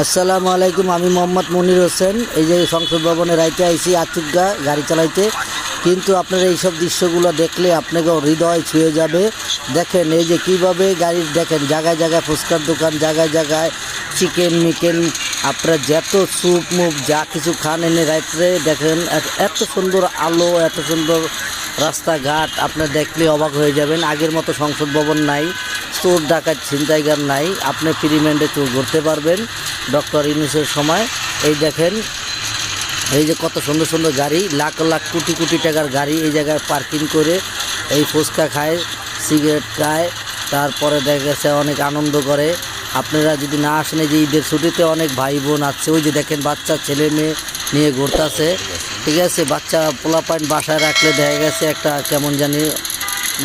আসসালামু আলাইকুম, আমি মোহাম্মদ মনির হোসেন। এই যে সংসদ ভবনে রাইতে আইছি আচুগা গাড়ি চালাইতে। কিন্তু আপনারা এইসব দৃশ্যগুলো দেখলে আপনাকে হৃদয় ছুঁয়ে যাবে। দেখেন, এই যে কীভাবে গাড়ির, দেখেন, জায়গায় জায়গায় ফুচকার দোকান, জায়গায় জায়গায় চিকেন, মিকেন। আপনারা যত স্যুপ, মুপ, যা কিছু খান এনে রাইতে, দেখেন, এত- সুন্দর আলো, এত সুন্দর রাস্তাঘাট, আপনার দেখলে অবাক হয়ে যাবেন। আগের মতো সংসদ ভবন নাই, চোর, ডাকাত, ছিনতাইগার নাই। আপনি ফ্রি ম্যান্ডে চোর ঘুরতে পারবেন। ডক্টর ইউনুসের সময়। এই দেখেন, এই যে কত সুন্দর সুন্দর গাড়ি, লাখ লাখ কোটি কোটি টাকার গাড়ি এই জায়গায় পার্কিং করে এই ফুচকা খায়, সিগারেট খায়, তারপরে দেখা গেছে অনেক আনন্দ করে। আপনারা যদি না আসেন যে ঈদের ছুটিতে অনেক ভাই বোন আছে, ওই যে দেখেন বাচ্চা, ছেলে মেয়ে নিয়ে ঘুরতেছে। ঠিক আছে, বাচ্চা পোলাপাইন বাসায় রাখলে দেখা গেছে একটা কেমন জানি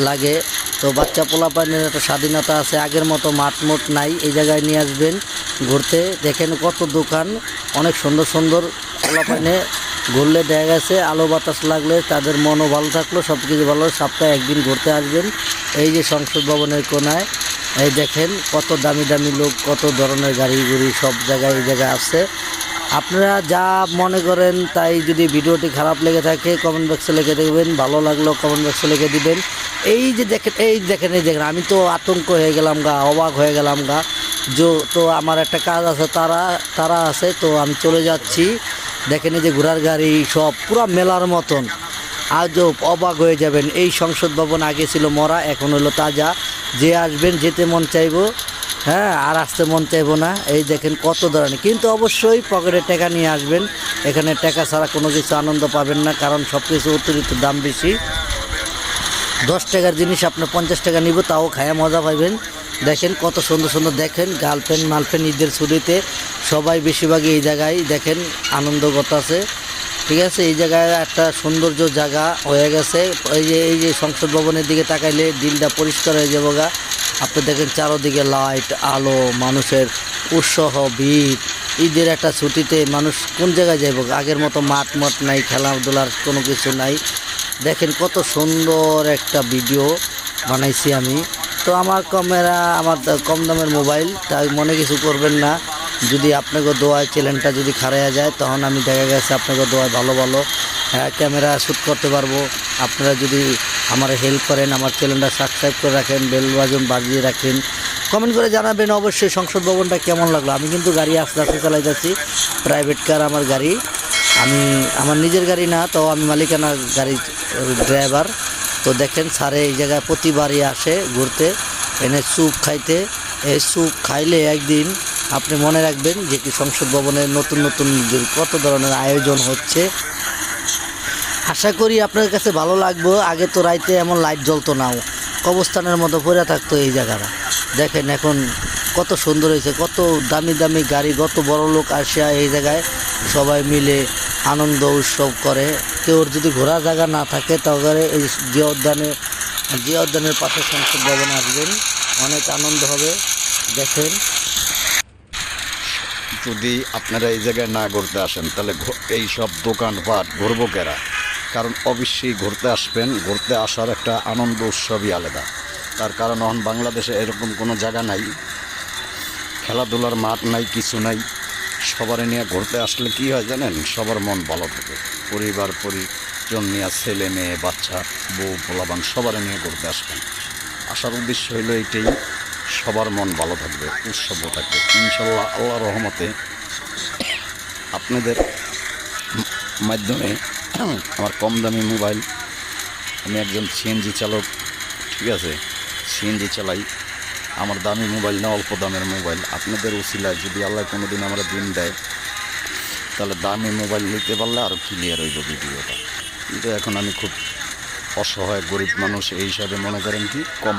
লাগে। তো বাচ্চা পোলাপাইনের একটা স্বাধীনতা আছে, আগের মতো মাঠ মোট নাই, এই জায়গায় নিয়ে আসবেন, ঘুরতে। দেখেন কত দোকান, অনেক সুন্দর সুন্দর পোলাপাইনে ঘুরলে দেখা গেছে, আলো বাতাস লাগলে তাদের মনও ভালো থাকল সব কিছু ভালো, সপ্তাহে একদিন ঘুরতে আসবেন। এই যে সংসদ ভবনের কোনায়, এই দেখেন কত দামি দামি লোক, কত ধরনের গাড়ি গুড়ি, সব জায়গায় এই জায়গায় আছে আপনারা যা মনে করেন তাই যদি ভিডিওটি খারাপ লেগে থাকে কমেন্ট বক্সে লিখে দেবেন ভালো লাগল কমেন্ট বক্সে লিখে দিবেন। এই যে দেখেন, এই দেখেন এই দেখেন, আমি তো আতঙ্ক হয়ে গেলাম গা, অবাক হয়ে গেলাম গা। যে, তো আমার একটা কাজ আছে, তারা তারা আছে, তো আমি চলে যাচ্ছি। দেখেন এই যে ঘোড়ার গাড়ি, সব পুরো মেলার মতন। আজও অবাক হয়ে যাবেন, এই সংসদ ভবন আগে ছিল মরা, এখন হলো তাজা। যে আসবেন, যেতে মন চাইব হ্যাঁ আর আসতে মন চাইব না। এই দেখেন কত ধরনের, কিন্তু অবশ্যই পকেটে টাকা নিয়ে আসবেন। এখানে টাকা ছাড়া কোনো কিছু আনন্দ পাবেন না, কারণ সব কিছু অতিরিক্ত দাম বেশি। দশ টাকার জিনিস আপনার পঞ্চাশ টাকা নিব, তাও খায়া মজা পাইবেন। দেখেন কত সুন্দর সুন্দর দেখেন, গার্লফ্রেন্ড মালফ্রেন্ড ঈদের ছুটিতে সবাই বেশিরভাগই এই জায়গায় দেখেন, আনন্দ আছে ঠিক আছে, এই জায়গায় একটা সৌন্দর্য জায়গা হয়ে গেছে। এই যে এই যে সংসদ ভবনের দিকে তাকাইলে দিলটা পরিষ্কার হয়ে যাব গা। আপনি দেখেন চারোদিকে লাইট, আলো, মানুষের উৎসাহ, ভিড়। ঈদের একটা ছুটিতে মানুষ কোন জায়গায় যাইব আগের মতো মাঠ মাঠ নাই, খেলাধুলার কোনো কিছু নাই। দেখেন কত সুন্দর একটা ভিডিও বানাইছি আমি। তো আমার ক্যামেরা, আমার কম দামের মোবাইল, তাই মনে কিছু করবেন না। যদি আপনাকে দোয়ায় চ্যানেলটা যদি খারাইয়া যায়, তখন আমি দেখা গেছে আপনাকে দোয়ায় ভালো ভালো ক্যামেরা শ্যুট করতে পারব। আপনারা যদি আমার হেল্প করেন, আমার চ্যানেলটা সাবস্ক্রাইব করে রাখেন বেল বাজন বাজিয়ে রাখেন কমেন্ট করে জানাবেন। অবশ্যই সংসদ ভবনটা কেমন লাগল? আমি কিন্তু গাড়ি আস্তে আস্তে চালাই যাচ্ছি প্রাইভেট কার আমার গাড়ি। আমি, আমার নিজের গাড়ি না, তো আমি মালিকানা গাড়ি ড্রাইভার তো দেখেন স্যারে এই জায়গায় প্রতিবারই আসে ঘুরতে, এনে স্যুপ খাইতে। এই স্যুপ খাইলে একদিন আপনি মনে রাখবেন যে কি সংসদ ভবনে নতুন নতুন কত ধরনের আয়োজন হচ্ছে। আশা করি আপনার কাছে ভালো লাগবে। আগে তো রাইতে এমন লাইট জ্বলতো নাও কবস্থানের মতো পড়ে থাকতো এই জায়গাটা। দেখেন এখন কত সুন্দর হয়েছে, কত দামি দামি গাড়ি, কত বড় লোক আসিয়া এই জায়গায় সবাই মিলে আনন্দ উৎসব করে। কেউ যদি ঘোরা জায়গা না থাকে, তাহলে এই জিয়া উদ্যানে জিয়া উদ্যানের পাশে সংসদ ভবনে আসবেন। অনেক আনন্দ হবে, দেখেন। যদি আপনারা এই জায়গায় না ঘুরতে আসেন, তাহলে এই সব দোকানপাট ঘুরবো কেরা? কারণ অবশ্যই ঘুরতে আসবেন, ঘুরতে আসার একটা আনন্দ উৎসবই আলাদা। তার কারণ এখন বাংলাদেশে এরকম কোনো জায়গা নাই। খেলাধুলার মাঠ নাই, কিছু নাই। সবার নিয়ে ঘুরতে আসলে কি হয় জানেন? সবার মন ভালো থাকে। পরিবার, পরিজন নিয়ে, ছেলে মেয়ে, বাচ্চা, বউ পোলাবান সবার নিয়ে ঘুরতে আসবেন। আসার উদ্দেশ্য হইল এইটাই, সবার মন ভালো থাকবে, উৎসব থাকবে ইনশাল্লাহ আল্লাহ রহমতে আপনাদের মাধ্যমে আমার কম দামি মোবাইল, আমি একজন সিএনজি চালক, ঠিক আছে? সিএনজি চালাই। আমার দামি মোবাইল না, অল্প দামের মোবাইল। আপনাদের উচিলায় যদি আল্লাহ কোনো দিন আমরা দিন দেয়, তাহলে দামি মোবাইল নিতে পারলে আরও ক্লিয়ার হইব ভিডিওটা। কিন্তু এখন আমি খুব অসহায়, গরিব মানুষ, এই হিসাবে মনে করেন কি, কম